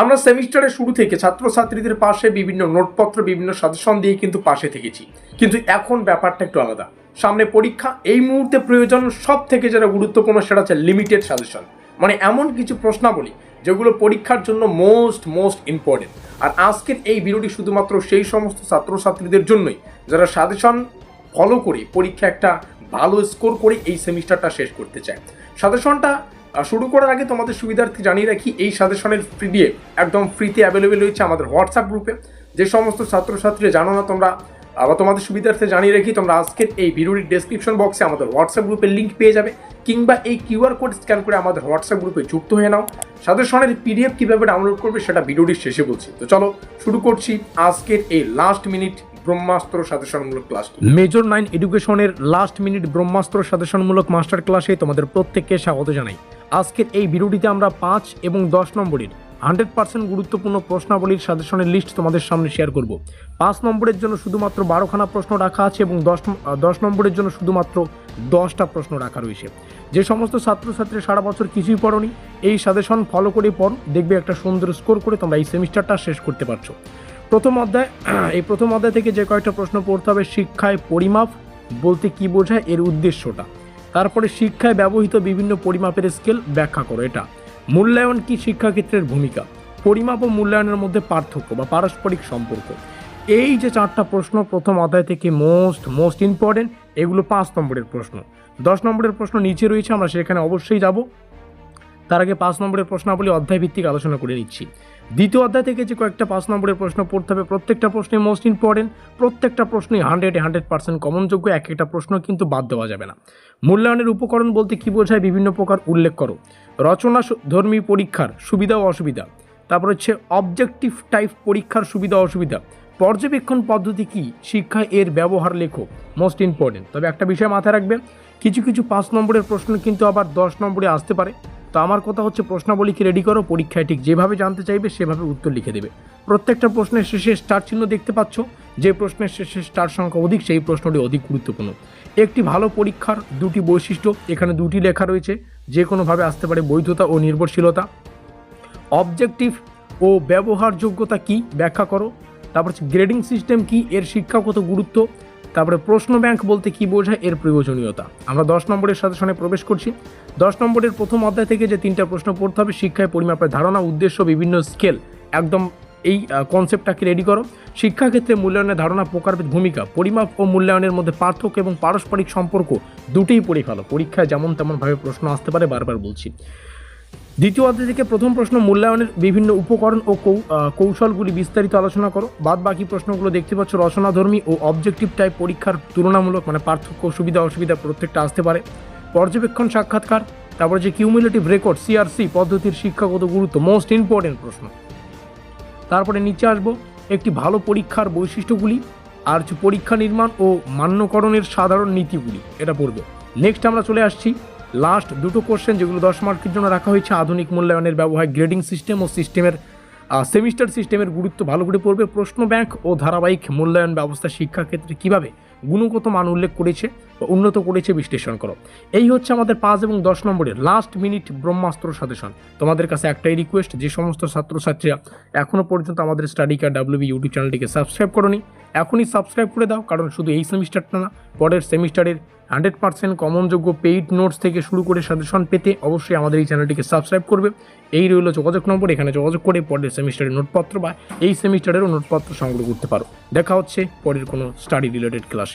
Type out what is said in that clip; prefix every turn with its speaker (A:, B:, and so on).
A: আমরা সেমিস্টারের শুরু থেকে ছাত্রছাত্রীদের পাশে বিভিন্ন নোটপত্র, বিভিন্ন সাজেশন দিয়ে কিন্তু পাশে থেকেছি। কিন্তু এখন ব্যাপারটা একটু আলাদা। সামনে পরীক্ষা, এই মুহূর্তে প্রয়োজন সব থেকে যেটা গুরুত্বপূর্ণ সেটা হচ্ছে লিমিটেড সাজেশন মানে এমন কিছু প্রশ্নাবলী যেগুলো পরীক্ষার জন্য মোস্ট মোস্ট ইম্পর্টেন্ট আর আজকের এই ভিডিওটি শুধুমাত্র সেই সমস্ত ছাত্রছাত্রীদের জন্যই যারা সাজেশন ফলো করে পরীক্ষা একটা ভালো স্কোর করে এই সেমিস্টারটা শেষ করতে চায়। সাজেশনটা শুরু করার আগে তোমাদের সুবিধার্থে জানিয়ে রাখি, এই সাজেশনের পিডিএফ একদম ফ্রিতে অ্যাভেলেবেল রয়েছে আমাদের হোয়াটসঅ্যাপ গ্রুপে যে সমস্ত ছাত্রছাত্রী জানো না তোমরা আবার তোমাদের সুবিধার্থে জানিয়ে রাখি, তোমরা আজকের এই ভিডিওটির ডেসক্রিপশন বক্সে আমাদের হোয়াটসঅ্যাপ গ্রুপের লিঙ্ক পেয়ে যাবে, কিংবা এই কিউআর কোড স্ক্যান করে আমাদের হোয়াটসঅ্যাপ গ্রুপে যুক্ত হয়ে নাও। সাজেশনের পিডিএফ কীভাবে ডাউনলোড করবে সেটা ভিডিওটির শেষে বলছি। তো চলো শুরু করছি আজকের এই লাস্ট মিনিট ব্রহ্মাস্ত্র সাজেশনমূলক ক্লাস মেজর নাইন এডুকেশনের লাস্ট মিনিট ব্রহ্মাস্ত্র সাজেশনমূলক মাস্টার ক্লাসে তোমাদের প্রত্যেককে স্বাগত জানাই। আজকের এই ভিডিওটিতে আমরা পাঁচ এবং দশ নম্বরের হান্ড্রেড পার্সেন্ট গুরুত্বপূর্ণ প্রশ্নাবলীর সাজেশনের লিস্ট তোমাদের সামনে শেয়ার করব। পাঁচ নম্বরের জন্য শুধুমাত্র বারোখানা প্রশ্ন রাখা আছে এবং দশ দশ নম্বরের জন্য শুধুমাত্র দশটা প্রশ্ন রাখা রয়েছে। যে সমস্ত ছাত্রছাত্রী সারা বছর কিছুই পড়নি, এই সাজেশন ফলো করে পড়ো, দেখবে একটা সুন্দর স্কোর করে তোমরা এই সেমিস্টারটা শেষ করতে পারছ। প্রথম অধ্যায়, এই প্রথম অধ্যায় থেকে যে কয়েকটা প্রশ্ন পড়তে হবে, শিক্ষায় পরিমাপ বলতে কি বোঝায়, এর উদ্দেশ্যটা। তারপরে শিক্ষায় ব্যবহৃত বিভিন্ন পরিমাপের স্কেল ব্যাখ্যা করো এটা। মূল্যায়ন কি শিক্ষাক্ষেত্রের ভূমিকা? পরিমাপ ও মূল্যায়নের মধ্যে পার্থক্য বা পারস্পরিক সম্পর্ক। এই যে চারটা প্রশ্ন প্রথম অধ্যায় থেকে মোস্ট মোস্ট ইম্পর্টেন্ট এগুলো পাঁচ নম্বরের প্রশ্ন। দশ নম্বরের প্রশ্ন নিচে রয়েছে, আমরা সেখানে অবশ্যই যাব। তার আগে পাঁচ নম্বরের প্রশ্নাবলী অধ্যায় ভিত্তিক আলোচনা করে নিচ্ছি। দ্বিতীয় অধ্যায় থেকে যে কয়েকটা পাঁচ নম্বরের প্রশ্ন পড়তে হবে, প্রত্যেকটা প্রশ্নে মোস্ট ইম্পর্টেন্ট প্রত্যেকটা প্রশ্নই হান্ড্রেড হান্ড্রেড পার্সেন্ট কমনযোগ্য এক একটা প্রশ্ন কিন্তু বাদ দেওয়া যাবে না। মূল্যায়নের উপকরণ বলতে কী বোঝায় বিভিন্ন প্রকার উল্লেখ করো। রচনা ধর্মী পরীক্ষার সুবিধা ও অসুবিধা। তারপর হচ্ছে অবজেক্টিভ টাইপ পরীক্ষার সুবিধা অসুবিধা। পর্যবেক্ষণ পদ্ধতি কি? শিক্ষায় এর ব্যবহার লেখো মোস্ট ইম্পর্টেন্ট তবে একটা বিষয় মাথায় রাখবে, কিছু কিছু পাঁচ নম্বরের প্রশ্ন কিন্তু আবার দশ নম্বরে আসতে পারে। তো আমার কথা হচ্ছে প্রশ্নাবলীকে রেডি করো? পরীক্ষায় ঠিক যেভাবে জানতে চাইবে, সেভাবে উত্তর লিখে দেবে। প্রত্যেকটা প্রশ্নের শেষে স্টার চিহ্ন দেখতে পাচ্ছ। যে প্রশ্নের শেষে স্টার সংখ্যা অধিক, সেই প্রশ্নটি অধিক গুরুত্বপূর্ণ। একটি ভালো পরীক্ষার দুটি বৈশিষ্ট্য, এখানে দুটি লেখা রয়েছে। যে কোনোভাবে আসতে পারে বৈধতা ও নির্ভরশীলতা। অবজেক্টিভ ও ব্যবহারযোগ্যতা কি? ব্যাখ্যা করো। তারপর গ্রেডিং সিস্টেম কি? এর শিক্ষাগত গুরুত্ব। তারপরে প্রশ্ন ব্যাংক বলতে কি বোঝায় এর প্রয়োজনীয়তা? আমরা দশ নম্বরের সাজেশনে প্রবেশ করছি। দশ নম্বরের প্রথম অধ্যায় থেকে যে তিনটা প্রশ্ন পড়তে হবে, শিক্ষায় পরিমাপের ধারণা, উদ্দেশ্য, বিভিন্ন স্কেল, একদম এই কনসেপ্টটাকে রেডি করো। শিক্ষাক্ষেত্রে মূল্যায়নের ধারণা, প্রকারভেদ, ভূমিকা, পরিমাপ ও মূল্যায়নের মধ্যে পার্থক্য এবং পারস্পরিক সম্পর্ক দুটোই পড়ে ফেলো। পরীক্ষায় যেমন তেমনভাবে প্রশ্ন আসতে পারে, বারবার বলছি। দ্বিতীয় অধ্যায় থেকে প্রথম প্রশ্ন মূল্যায়নের বিভিন্ন উপকরণ ও কৌশলগুলি বিস্তারিত আলোচনা করো। বাদ বাকি প্রশ্নগুলো দেখতে পাচ্ছ রচনাধর্মী ও অবজেক্টিভ টাইপ পরীক্ষার তুলনামূলক মানে পার্থক্য সুবিধা অসুবিধা প্রত্যেকটা আসতে পারে। পর্যবেক্ষণ, সাক্ষাৎকার, তারপরে যে কিউমুলেটিভ রেকর্ড সিআরসি পদ্ধতির শিক্ষাগত গুরুত্ব মোস্ট ইম্পর্টেন্ট প্রশ্ন। তারপরে নিচে আসব, একটি ভালো পরীক্ষার বৈশিষ্ট্যগুলি আর পরীক্ষা নির্মাণ ও মান্যকরণের সাধারণ নীতিগুলি, এটা পড়বে। নেক্সট আমরা চলে আসছি লাস্ট দুটো কোশ্চেন যেগুলো দশ মার্কের জন্য রাখা হয়েছে, আধুনিক মূল্যায়নের ব্যবহার গ্রেডিং সিস্টেম ও সিস্টেমের সেমিস্টার সিস্টেমের গুরুত্ব ভালো করে পড়বে প্রশ্ন ব্যাংক ও ধারাবাহিক মূল্যায়ন ব্যবস্থা শিক্ষাক্ষেত্রে কীভাবে গুণগত মান উল্লেখ করেছে? উন্নত করেছে বিশ্লেষণ করো। এই হচ্ছে আমাদের পাঁচ এবং দশ নম্বরের লাস্ট মিনিট ব্রহ্মাস্ত্র সাজেশন। তোমাদের কাছে একটাই রিকোয়েস্ট যে সমস্ত ছাত্রছাত্রীরা এখনও পর্যন্ত আমাদের স্টাডি কার্ড ডাব্লিউবি ইউটিউব চ্যানেলটিকে সাবস্ক্রাইব করনি, এখনই সাবস্ক্রাইব করে দাও, কারণ শুধু এই সেমিস্টারটা না, পরের সেমিস্টারের হান্ড্রেড পার্সেন্ট কমনযোগ্য পেইড নোটস থেকে শুরু করে সাজেশন পেতে অবশ্যই আমাদের এই চ্যানেলটিকে সাবস্ক্রাইব করবে। এই রইল যোগাযোগ নম্বর, এখানে যোগাযোগ করে পরের সেমিস্টারের নোটপত্র বা এই সেমিস্টারেরও নোটপত্র সংগ্রহ করতে পারো। দেখা হচ্ছে পরের কোনো স্টাডি রিলেটেড ক্লাসে